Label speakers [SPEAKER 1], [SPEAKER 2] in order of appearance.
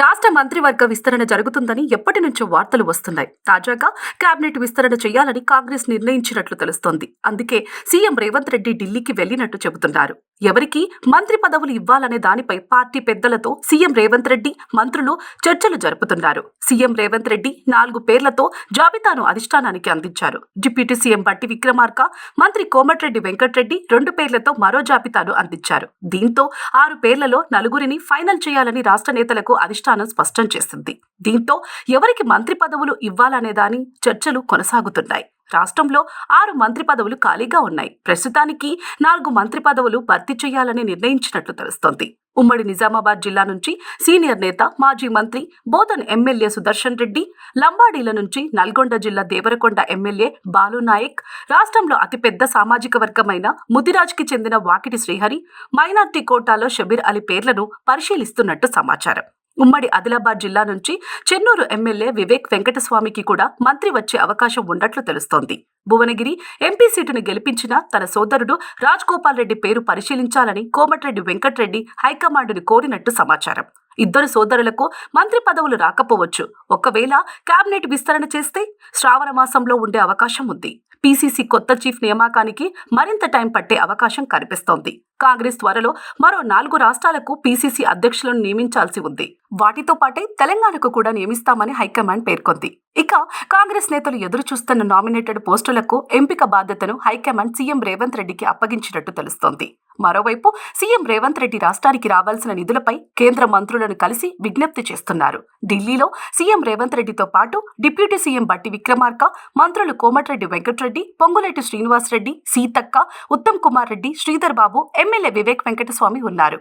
[SPEAKER 1] రాష్ట్ర మంత్రివర్గ విస్తరణ జరుగుతుందని ఎప్పటి నుంచో వార్తలు వస్తున్నాయి. తాజాగా కేబినెట్ విస్తరణ చేయాలని కాంగ్రెస్ నిర్ణయించినట్లు తెలుస్తోంది. అందుకే సీఎం రేవంత్ రెడ్డి ఢిల్లీకి వెళ్ళినట్టు చెబుతున్నారు. ఎవరికి మంత్రి పదవులు ఇవ్వాలనే దానిపై పార్టీ పెద్దలతో సీఎం రేవంత్ రెడ్డి మంత్రులు చర్చలు జరుపుతున్నారు. సీఎం రేవంత్ రెడ్డి నాలుగు పేర్లతో జాబితాను అధిష్టానానికి అందించారు. డిప్యూటీ సీఎం బట్టి విక్రమార్క మంత్రి కోమటిరెడ్డి వెంకట్రెడ్డి రెండు పేర్లతో మరో జాబితాను అందించారు. దీంతో ఆరు పేర్లలో నలుగురిని ఫైనల్ చేయాలని రాష్ట్ర నేతలకు అధిష్టానం స్పష్టం చేసింది. దీంతో ఎవరికి మంత్రి పదవులు ఇవ్వాలనే దాని చర్చలు కొనసాగుతున్నాయి. రాష్ట్రంలో ఆరు మంత్రి పదవులు ఖాళీగా ఉన్నాయి. ప్రస్తుతానికి నాలుగు మంత్రి పదవులు భర్తీ చేయాలని నిర్ణయించినట్లు తెలుస్తోంది. ఉమ్మడి నిజామాబాద్ జిల్లా నుంచి సీనియర్ నేత మాజీ మంత్రి బోధన్ ఎమ్మెల్యే సుదర్శన్ రెడ్డి లంబాడీల నుంచి నల్గొండ జిల్లా దేవరకొండ ఎమ్మెల్యే బాలు నాయక్ రాష్ట్రంలో అతిపెద్ద సామాజిక వర్గమైన ముదిరాజ్కి చెందిన వాకిటి శ్రీహరి మైనార్టీ కోటాలో షబీర్ అలీ పేర్లను పరిశీలిస్తున్నట్టు సమాచారం. ఉమ్మడి ఆదిలాబాద్ జిల్లా నుంచి చెన్నూరు ఎమ్మెల్యే వివేక్ వెంకటస్వామికి కూడా మంత్రి వచ్చే అవకాశం ఉన్నట్లు తెలుస్తోంది. భువనగిరి ఎంపీ సీటును గెలిపించిన తన సోదరుడు రాజ్ గోపాల్ రెడ్డి పేరు పరిశీలించాలని కోమటిరెడ్డి వెంకట్రెడ్డి హైకమాండ్ను కోరినట్టు సమాచారం. ఇద్దరు సోదరులకు మంత్రి పదవులు రాకపోవచ్చు. ఒకవేళ కేబినెట్ విస్తరణ చేస్తే శ్రావణ మాసంలో ఉండే అవకాశం ఉంది. పీసీసీ కొత్త చీఫ్ నియామకానికి మరింత టైం పట్టే అవకాశం కనిపిస్తోంది. కాంగ్రెస్ త్వరలో మరో నాలుగు రాష్ట్రాలకు పీసీసీ అధ్యక్షులను నియమించాల్సి ఉంది. వాటితో పాటే తెలంగాణకు కూడా నియమిస్తామని హైకమాండ్ పేర్కొంది. ఇక కాంగ్రెస్ నేతలు ఎదురు చూస్తున్న నామినేటెడ్ పోస్టులకు ఎంపిక బాధ్యతను హైకమాండ్ సీఎం రేవంత్ రెడ్డికి అప్పగించినట్టు తెలుస్తోంది. మరోవైపు సీఎం రేవంత్ రెడ్డి రాష్ట్రానికి రావాల్సిన నిధులపై కేంద్ర మంత్రులను కలిసి విజ్ఞప్తి చేస్తున్నారు. ఢిల్లీలో సీఎం రేవంత్ రెడ్డితో పాటు డిప్యూటీ సీఎం బట్టి విక్రమార్క మంత్రులు కోమటిరెడ్డి వెంకటరెడ్డి పొంగులేటి శ్రీనివాసరెడ్డి సీతక్క ఉత్తమ్ కుమార్ రెడ్డి శ్రీధర్ బాబు ఎమ్మెల్యే వివేక్ వెంకటస్వామి ఉన్నారు.